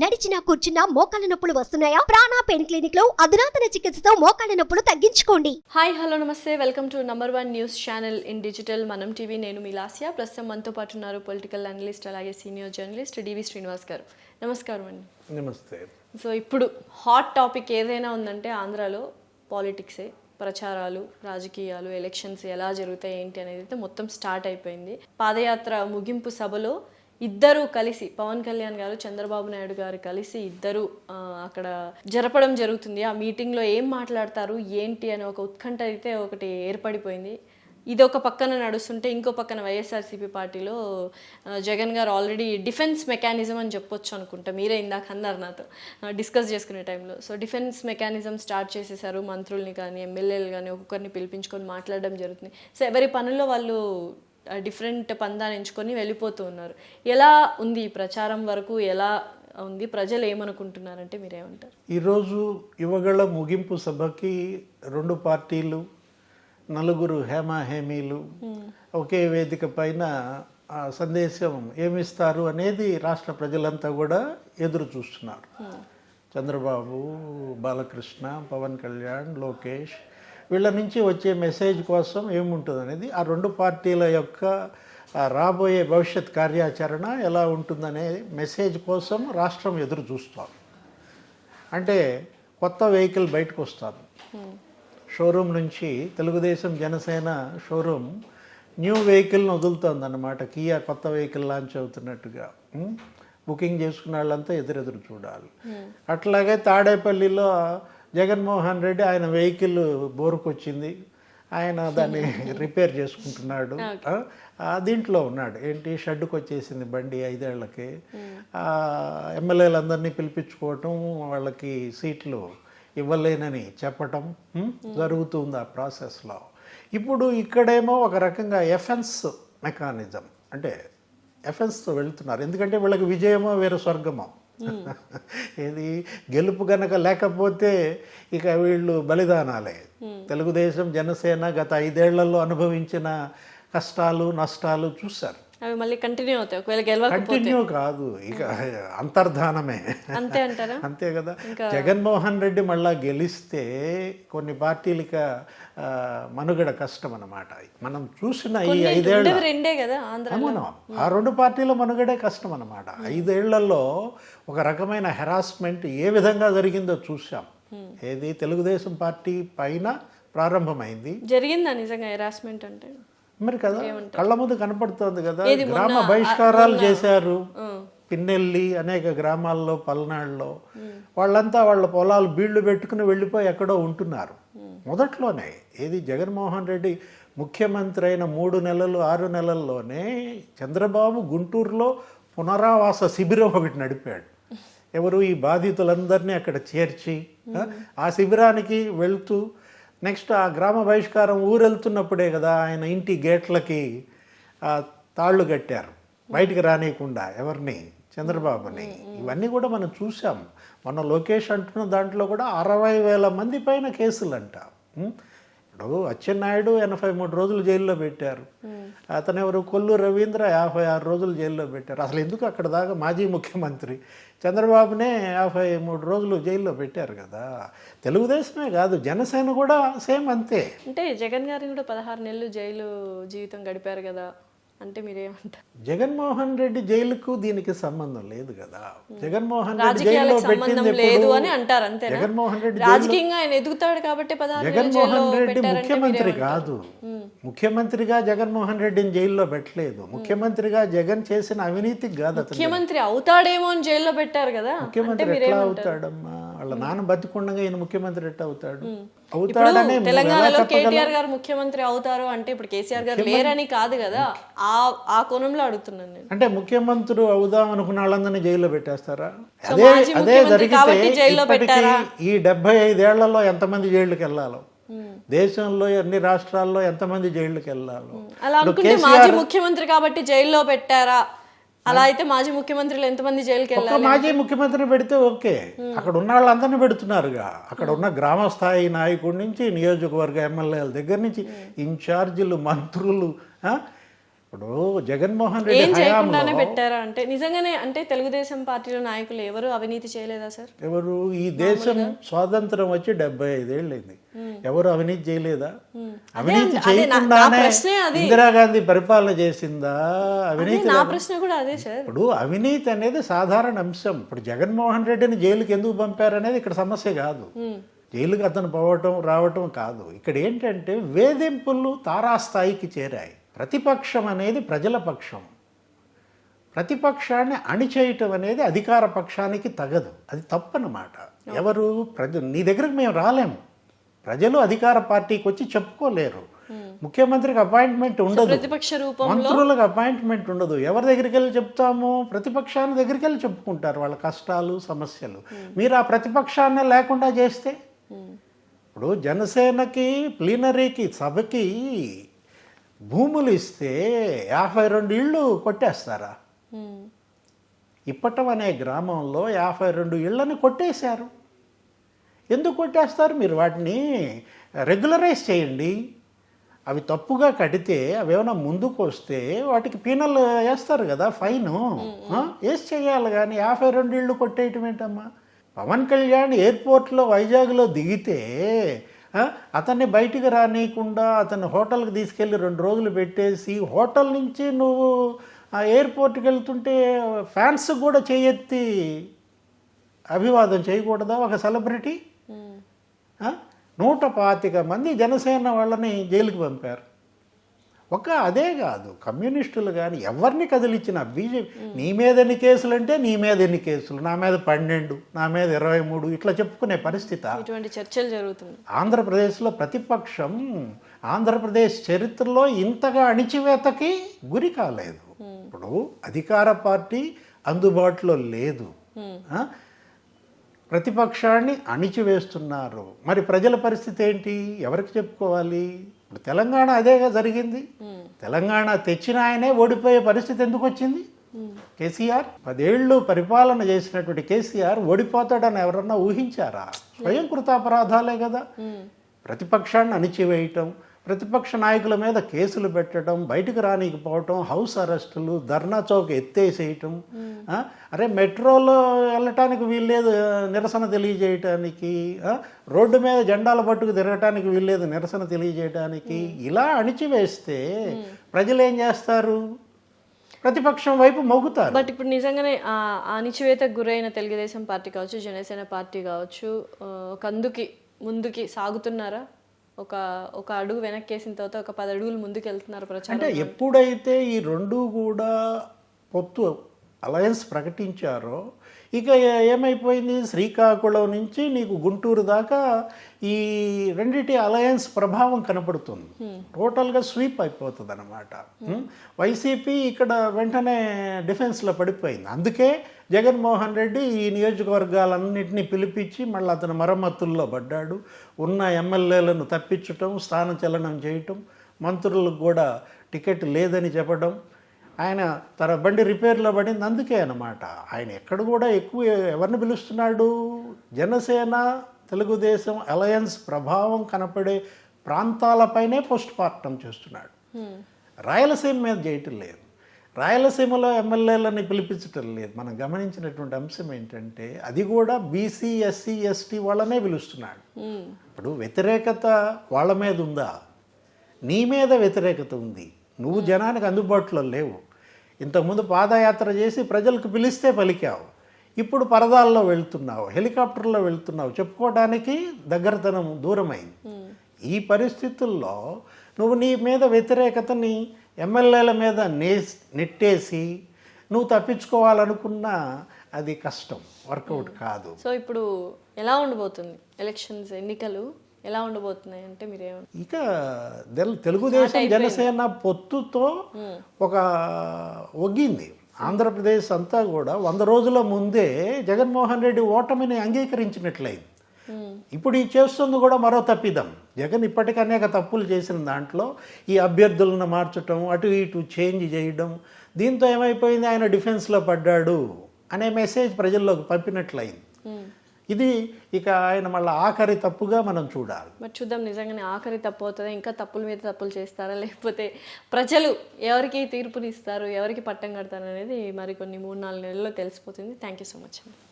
నడిచినా కూర్చున్నా మోకాళ్ళ నొప్పులు వస్తున్నాయా? ప్రాణా పెయిన్ క్లినిక్లో అధునాతన చికిత్సతో మోకాళ్ళ నొప్పులు తగ్గించుకోండి. Hi hello namaste. Welcome to number one news channel in digital Manam TV. నేను మీ లాస్యా. ప్రస్తుతం మనతో పాటు ఉన్నారు పొలిటికల్ అనలిస్ట్ అలాగే senior journalist D V Srinivas గారు. నమస్కారం అండి. నమస్తే. సో ఇప్పుడు హాట్ టాపిక్ ఏదైనా ఉందంటే ఆంధ్రాలో పాలిటిక్సే ప్రచారాలు రాజకీయాలు ఎలక్షన్స్ ఎలా జరుగుతాయి ఏంటి అనేది అయితే మొత్తం స్టార్ట్ అయిపోయింది. పాదయాత్ర ముగింపు సభలో ఇద్దరు కలిసి పవన్ కళ్యాణ్ గారు చంద్రబాబు నాయుడు గారు కలిసి ఇద్దరు అక్కడ జరపడం జరుగుతుంది. ఆ మీటింగ్లో ఏం మాట్లాడతారు ఏంటి అని ఒక ఉత్కంఠ అయితే ఒకటి ఏర్పడిపోయింది. ఇది ఒక పక్కన నడుస్తుంటే ఇంకో పక్కన వైఎస్ఆర్సీపీ పార్టీలో జగన్ గారు ఆల్రెడీ డిఫెన్స్ మెకానిజం అని చెప్పొచ్చు అనుకుంటా. మీరే ఇందాక అన్నారు నాతో డిస్కస్ చేసుకునే టైంలో. సో డిఫెన్స్ మెకానిజం స్టార్ట్ చేసేసారు మంత్రుల్ని కానీ ఎమ్మెల్యేలు కానీ ఒక్కొక్కరిని పిలిపించుకొని మాట్లాడడం జరుగుతుంది. సో ఎవరి పనుల్లో వాళ్ళు డిఫరెంట్ పందాన్ని ఎంచుకొని వెళ్ళిపోతూ ఉన్నారు. ఎలా ఉంది ఈ ప్రచారం వరకు? ఎలా ఉంది? ప్రజలు ఏమనుకుంటున్నారంటే మీరేమంటారు? ఈరోజు యువగళ ముగింపు సభకి రెండు పార్టీలు నలుగురు హేమ హేమీలు ఒకే వేదిక పైన సందేశం ఏమిస్తారు అనేది రాష్ట్ర ప్రజలంతా కూడా ఎదురు చూస్తున్నారు. చంద్రబాబు బాలకృష్ణ పవన్ కళ్యాణ్ లోకేష్ వీళ్ళ నుంచి వచ్చే మెసేజ్ కోసం ఏముంటుంది అనేది ఆ రెండు పార్టీల యొక్క రాబోయే భవిష్యత్ కార్యాచరణ ఎలా ఉంటుందనే మెసేజ్ కోసం రాష్ట్రం ఎదురు చూస్తాం అంటే కొత్త వెహికల్ బయటకు వస్తుంది షోరూమ్ నుంచి తెలుగుదేశం జనసేన షోరూమ్ న్యూ వెహికల్ని వదులుతుంది అన్నమాట కియా కొత్త వెహికల్ లాంచ్ అవుతున్నట్టుగా? బుకింగ్ చేసుకున్న వాళ్ళంతా ఎదురెదురు చూడాలి. అట్లాగే తాడేపల్లిలో జగన్మోహన్ రెడ్డి ఆయన వెహికల్ బోరుకొచ్చింది. ఆయన దాన్ని రిపేర్ చేసుకుంటున్నాడు. దీంట్లో ఉన్నాడు. ఏంటి? షెడ్కి వచ్చేసింది బండి ఐదేళ్ళకి. ఆ, ఎమ్మెల్యేలందరినీ పిలిపించుకోవటం వాళ్ళకి సీట్లు ఇవ్వలేనని చెప్పటం ఉం, జరుగుతుంది ఆ ప్రాసెస్లో. ఇప్పుడు ఇక్కడేమో ఒక రకంగా ఎఫెన్స్ మెకానిజం. అంటే ఎఫెన్స్తో వెళ్తున్నారు. ఎందుకంటే వీళ్ళకి విజయమో వేరే స్వర్గమో. ఏది? గెలుపు గనక లేకపోతే ఇక వీళ్ళు బలిదానాలే. తెలుగుదేశం జనసేన గత ఐదేళ్ళలో అనుభవించిన కష్టాలు నష్టాలు చూశారు. అవి మళ్ళీ కంటిన్యూ అవుతాయి. ఒకవేళ కంటిన్యూ కాదు. ఇక అంతర్ధానమే. అంతే అంటారా? అంతే కదా. జగన్మోహన్ రెడ్డి మళ్ళా గెలిస్తే కొన్ని పార్టీలకి మనుగడ కష్టం అన్నమాట మనం చూసిన ఈ ఉండేవి రెండే కదా అవును ఆ రెండు పార్టీల మనుగడే కష్టం అన్నమాట ఐదేళ్ళలో ఒక రకమైన హెరాస్మెంట్ ఏ విధంగా జరిగిందో చూసాం ఏది? తెలుగుదేశం పార్టీ పైన ప్రారంభమైంది. జరిగిందా నిజంగా హెరాస్మెంట్ అంటే? మరి కదా కళ్ళ ముందు కనపడుతోంది కదా గ్రామ బహిష్కారాలు చేశారు. పిన్నెల్లి అనేక గ్రామాల్లో పల్నాడులో వాళ్ళంతా వాళ్ళ పొలాలు బీళ్ళు పెట్టుకుని వెళ్ళిపోయి ఎక్కడో ఉంటున్నారు. మొదట్లోనే ఏది జగన్మోహన్ రెడ్డి ముఖ్యమంత్రి అయిన మూడు నెలలు ఆరు నెలల్లోనే చంద్రబాబు గుంటూరులో పునరావాస శిబిరం ఒకటి నడిపాడు. ఎవరు ఈ బాధితులందరినీ అక్కడ చేర్చి ఆ, ఆ శిబిరానికి వెళ్తూ నెక్స్ట్ ఆ గ్రామ బహిష్కారం ఊరెళ్తున్నప్పుడే కదా ఆయన ఇంటి గేట్లకి తాళ్ళు కట్టారు. బయటికి రానియకుండా ఎవరిని? చంద్రబాబుని. ఇవన్నీ కూడా మనం చూసాం మొన్న లోకేష్ అంటున్న దాంట్లో కూడా అరవై వేల మంది పైన కేసులు అంట? ఇప్పుడు అచ్చెన్నాయుడు ఎనభై మూడు రోజులు జైల్లో పెట్టారు. అతను ఎవరు? కొల్లు రవీంద్ర యాభై ఆరు రోజులు జైల్లో పెట్టారు. అసలు ఎందుకు అక్కడ దాకా? మాజీ ముఖ్యమంత్రి చంద్రబాబునే యాభై మూడు రోజులు జైల్లో పెట్టారు కదా. తెలుగుదేశమే కాదు జనసేన కూడా సేమ్ అంతే. అంటే జగన్ గారిని కూడా పదహారు నెలలు జైలు జీవితం గడిపారు కదా. అంటే మీరేమంటారు? జగన్మోహన్ రెడ్డి జైలుకు దీనికి సంబంధం లేదు కదా. జగన్మోహన్ రెడ్డి జైల్లో సంబంధం లేదు? అని అంటారు అంతేనా? జగన్మోహన్ రెడ్డి రాజకీయంగా ఆయన ఎదుగుతాడు కాబట్టి జగన్మోహన్ రెడ్డి ముఖ్యమంత్రి? కాదు. ముఖ్యమంత్రిగా జగన్మోహన్ రెడ్డిని జైల్లో పెట్టలేదు. ముఖ్యమంత్రిగా జగన్ చేసిన అవినీతికి కాదు ముఖ్యమంత్రి అవుతాడేమో అని జైల్లో పెట్టారు కదా. ముఖ్యమంత్రి ఎట్లా అవుతాడమ్మా? వాళ్ళ నాన్న బతికుండగా ఈయన ముఖ్యమంత్రి ఎట్లా అవుతాడు? అవుతాడనే తెలంగాణలో? కేటీఆర్ గారు ముఖ్యమంత్రి అవుతారు అంటే ఇప్పుడు కేసీఆర్ గారు లేరని కాదు కదా. ఆ ఆ కోణంలో అడుగుతున్నాను నేను. అంటే ముఖ్యమంత్రి అవుదాం అనుకున్న వాళ్ళందరినీ జైల్లో పెట్టేస్తారా? అదే అదే జరిగితే? ఈ డెబ్బై ఐదేళ్ళలో ఎంతమంది జైళ్ళకి వెళ్ళాలో? దేశంలో అన్ని రాష్ట్రాల్లో ఎంతమంది జైళ్ళకి వెళ్ళాలో? అలా అనుకుంటే మాజీ ముఖ్యమంత్రి కాబట్టి జైల్లో పెట్టారా? అలా అయితే మాజీ ముఖ్యమంత్రులు ఎంతమంది జైలుకి వెళ్ళాలి? మాజీ ముఖ్యమంత్రిని పెడితే ఓకే. అక్కడ ఉన్న వాళ్ళందరినీ పెడుతున్నారుగా. అక్కడ ఉన్న గ్రామ స్థాయి నాయకుడి నుంచి నియోజకవర్గ ఎమ్మెల్యేల దగ్గర నుంచి ఇన్ఛార్జీలు మంత్రులు ఆ? ఇప్పుడు జగన్మోహన్ రెడ్డి చేయకుండానే పెట్టారా? అంటే నిజంగానే అంటే తెలుగుదేశం పార్టీలో నాయకులు ఎవరు? అవినీతి చేయలేదా సార్? ఎవరు? ఈ దేశం స్వాతంత్రం వచ్చి డెబ్బై ఐదేళ్ళైంది ఎవరు అవినీతి చేయలేదా? అవినీతి చేయకుండానే. ఇందిరాగాంధీ పరిపాలన చేసిందా? అవినీతి నా ప్రశ్న కూడా అదే సార్. ఇప్పుడు అవినీతి అనేది సాధారణ అంశం. ఇప్పుడు జగన్మోహన్ రెడ్డిని జైలుకి ఎందుకు పంపారనేది ఇక్కడ సమస్య కాదు. జైలుకి అతను పోవటం రావటం కాదు. ఇక్కడ ఏంటంటే వేధింపులు తారాస్థాయికి చేరాయి. ప్రతిపక్షం అనేది ప్రజల పక్షం. ప్రతిపక్షాన్ని అణిచేయటం అనేది అధికార పక్షానికి తగదు. అది తప్పనమాట ఎవరు? ప్రజ నీ దగ్గరకు మేము రాలేము. ప్రజలు అధికార పార్టీకి వచ్చి చెప్పుకోలేరు. ముఖ్యమంత్రికి అపాయింట్మెంట్ ఉండదు. ప్రతిపక్ష మంత్రులకు అపాయింట్మెంట్ ఉండదు. ఎవరి దగ్గరికి వెళ్ళి చెప్తాము? ప్రతిపక్షాన్ని దగ్గరికి వెళ్ళి చెప్పుకుంటారు వాళ్ళ కష్టాలు సమస్యలు. మీరు ఆ ప్రతిపక్షాన్ని లేకుండా చేస్తే? ఇప్పుడు జనసేనకి ప్లీనరీకి సభకి భూములు ఇస్తే యాభై రెండు ఇళ్ళు కొట్టేస్తారా. ఇప్పటం అనే గ్రామంలో యాభై రెండు ఇళ్ళను కొట్టేశారు. ఎందుకు కొట్టేస్తారు? మీరు వాటిని రెగ్యులరైజ్ చేయండి. అవి తప్పుగా కడితే అవి ఏమైనా ముందుకు వస్తే వాటికి పీనల్ వేస్తారు కదా ఫైన్. వేసి చేయాలి కానీ యాభై రెండు ఇళ్ళు కొట్టేయటం ఏంటమ్మా? పవన్ కళ్యాణ్ ఎయిర్పోర్ట్లో వైజాగ్లో దిగితే అతన్ని బయటికి రానియకుండా అతన్ని హోటల్కి తీసుకెళ్ళి రెండు రోజులు పెట్టేసి హోటల్ నుంచి నువ్వు ఆ ఎయిర్పోర్ట్కి వెళ్తుంటే ఫ్యాన్స్ కూడా చేయెత్తి అభివాదం చేయకూడదా ఒక సెలబ్రిటీ? నూట పాతిక మంది జనసేన వాళ్ళని జైలుకి పంపారు. ఒక అదే కాదు. కమ్యూనిస్టులు కానీ ఎవరిని కదిలిచ్చిన బీజేపీ నీ మీద ఎన్ని కేసులు అంటే నీ మీద ఎన్ని కేసులు? నా మీద పన్నెండు నా మీద ఇరవై మూడు ఇట్లా చెప్పుకునే పరిస్థితి. ఇటువంటి చర్చలు జరుగుతున్నాయి. ఆంధ్రప్రదేశ్లో ప్రతిపక్షం ఆంధ్రప్రదేశ్ చరిత్రలో ఇంతగా అణిచివేతకి గురి కాలేదు. ఇప్పుడు అధికార పార్టీ అందుబాటులో లేదు? ప్రతిపక్షాన్ని అణిచివేస్తున్నారు. మరి ప్రజల పరిస్థితి ఏంటి? ఎవరికి చెప్పుకోవాలి? ఇప్పుడు తెలంగాణ అదేగా జరిగింది. తెలంగాణ తెచ్చిన ఆయనే ఓడిపోయే పరిస్థితి ఎందుకు వచ్చింది? కేసీఆర్ పదేళ్ళు పరిపాలన చేసినటువంటి కేసీఆర్ ఓడిపోతాడని ఎవరన్నా ఊహించారా? స్వయం కృతాపరాధాలే కదా. ప్రతిపక్షాన్ని అణిచివేయటం ప్రతిపక్ష నాయకుల మీద కేసులు పెట్టడం బయటకు రానికపోవటం హౌస్ అరెస్టులు ధర్నా చౌక్ ఎత్తేసేయటం? అరే మెట్రోలో వెళ్ళటానికి వీల్లేదు నిరసన తెలియజేయటానికి? రోడ్డు మీద జెండాల పట్టుకు తిరగటానికి వీల్లేదు నిరసన తెలియజేయటానికి ఇలా అణిచివేస్తే ప్రజలు ఏం చేస్తారు? ప్రతిపక్షం వైపు మొగ్గుతారు బట్ ఇప్పుడు నిజంగానే ఆ అణిచివేతకు గురైన తెలుగుదేశం పార్టీ కావచ్చు జనసేన పార్టీ కావచ్చు అందుకి ముందుకి సాగుతున్నారా? ఒక ఒక అడుగు వెనక్కేసిన తర్వాత ఒక పది అడుగులు ముందుకు వెళ్తున్నారు ప్రచారం అంటే ఎప్పుడైతే ఈ రెండు కూడా పొత్తు అలయన్స్ ప్రకటించారో ఇక ఏమైపోయింది? శ్రీకాకుళం నుంచి నీకు గుంటూరు దాకా ఈ రెండిటి అలయన్స్ ప్రభావం కనపడుతుంది. టోటల్గా స్వీప్ అయిపోతుంది అనమాట వైసీపీ ఇక్కడ వెంటనే డిఫెన్స్లో పడిపోయింది. అందుకే జగన్మోహన్ రెడ్డి ఈ నియోజకవర్గాలన్నింటినీ పిలిపించి మళ్ళీ అతను మరమ్మతుల్లో పడ్డాడు. ఉన్న ఎమ్మెల్యేలను తప్పించటం స్థానచలనం చేయటం మంత్రులకు కూడా టికెట్ లేదని చెప్పడం ఆయన తన బండి రిపేర్లో పడింది అందుకే అనమాట ఆయన ఎక్కడ కూడా ఎక్కువ ఎవరిని పిలుస్తున్నాడు? జనసేన తెలుగుదేశం అలయన్స్ ప్రభావం కనపడే ప్రాంతాలపైనే పోస్ట్ పార్టం చేస్తున్నాడు. రాయలసీమ మీద చేయటం లేదు. రాయలసీమలో ఎమ్మెల్యేలని పిలిపించటం లేదు. మనం గమనించినటువంటి అంశం ఏంటంటే అది కూడా బీసీ ఎస్సీ ఎస్టీ వాళ్ళనే పిలుస్తున్నాడు. ఇప్పుడు వ్యతిరేకత వాళ్ళ మీద ఉందా? నీ మీద వ్యతిరేకత ఉంది. నువ్వు జనానికి అందుబాటులో లేవు. ఇంతకుముందు పాదయాత్ర చేసి ప్రజలకు పిలిస్తే పలికావు. ఇప్పుడు పరదాల్లో వెళ్తున్నావు హెలికాప్టర్లో వెళ్తున్నావు. చెప్పుకోవడానికి దగ్గరతనం దూరమైంది. ఈ పరిస్థితుల్లో నువ్వు నీ మీద వ్యతిరేకతని ఎమ్మెల్యేల మీద నే నెట్టేసి నువ్వు తప్పించుకోవాలనుకున్నా అది కష్టం వర్కౌట్ కాదు. సో ఇప్పుడు ఎలా ఉండబోతుంది? ఎలక్షన్స్ ఎన్నికలు ఎలా ఉండబోతున్నాయి అంటే మీరేమో ఇక తెలు- తెలుగుదేశం జనసేన పొత్తుతో ఒక ఒగ్గింది. ఆంధ్రప్రదేశ్ అంతా కూడా వంద రోజుల ముందే జగన్మోహన్ రెడ్డి ఓటమిని అంగీకరించినట్లయింది. ఇప్పుడు ఈ చేస్తుంది కూడా మరో తప్పిదం. జగన్ ఇప్పటికీ అనేక తప్పులు చేసిన దాంట్లో ఈ అభ్యర్థులను మార్చటం అటు ఇటు చేంజ్ చేయడం దీంతో ఏమైపోయింది? ఆయన డిఫెన్స్లో పడ్డాడు అనే మెసేజ్ ప్రజల్లోకి పంపినట్లయింది. ఇది ఇక ఆయన మళ్ళీ ఆఖరి తప్పుగా మనం చూడాలి. మరి చూద్దాం నిజంగానే ఆఖరి తప్పు అవుతుందా? ఇంకా తప్పుల మీద తప్పులు చేస్తారా? లేకపోతే ప్రజలు ఎవరికి తీర్పునిస్తారు? ఎవరికి పట్టం కడతారు? అనేది మరి కొన్ని మూడు నాలుగు నెలల్లో తెలిసిపోతుంది. థ్యాంక్ యూ సో మచ్ అండి